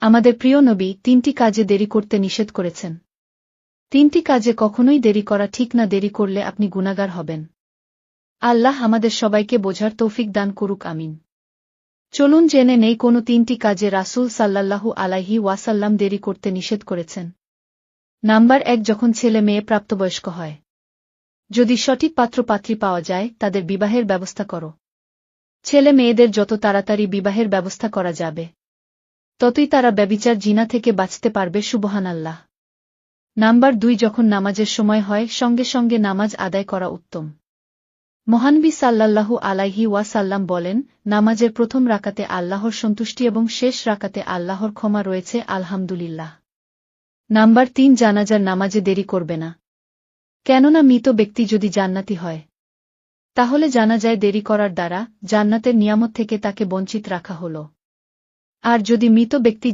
আমাদের প্রিয় নবী তিনটি কাজে দেরি করতে নিষেধ করেছেন। তিনটি কাজে কখনোই দেরি করা ঠিক না, দেরি করলে আপনি গুণাগার হবেন। আল্লাহ আমাদের সবাইকে বোঝার তৌফিক দান করুক, আমিন। চলুন জেনে নেই কোনো তিনটি কাজে রাসূল সাল্লাল্লাহু আলাইহি ওয়াসাল্লাম দেরি করতে নিষেধ করেছেন। নাম্বার এক, যখন ছেলে মেয়ে প্রাপ্তবয়স্ক হয়। যদি সঠিক পাত্রপাত্রী পাওয়া যায়, তাদের বিবাহের ব্যবস্থা করো। ছেলে মেয়েদের যত তাড়াতাড়ি বিবাহের ব্যবস্থা করা যাবে। ততই তারা ব্যবিচার জিনা থেকে বাঁচতে পারবে সুবহান আল্লাহ নাম্বার দুই, যখন নামাজের সময় হয়, সঙ্গে সঙ্গে নামাজ আদায় করা উত্তম। মহানবী সাল্লাল্লাহু আলাইহি ওয়াসাল্লাম বলেন, নামাজের প্রথম রাকাতে আল্লাহর সন্তুষ্টি এবং শেষ রাকাতে আল্লাহর ক্ষমা রয়েছে, আলহামদুলিল্লাহ। নাম্বার তিন, জানাজার নামাজে দেরি করবে না। কেননা মৃত ব্যক্তি যদি জান্নাতি হয়, তাহলে জানা যায় দেরি করার দ্বারা জান্নাতের নিয়ামত থেকে তাকে বঞ্চিত রাখা হল। আর যদি মৃত ব্যক্তি